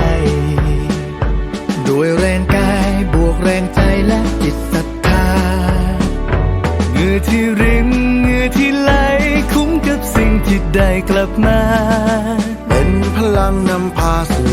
้ งื่อที่ริมเหงื่อที่ไหลคุ้มกับสิ่งที่ได้กลับมา เป็นพลังนำพาสู่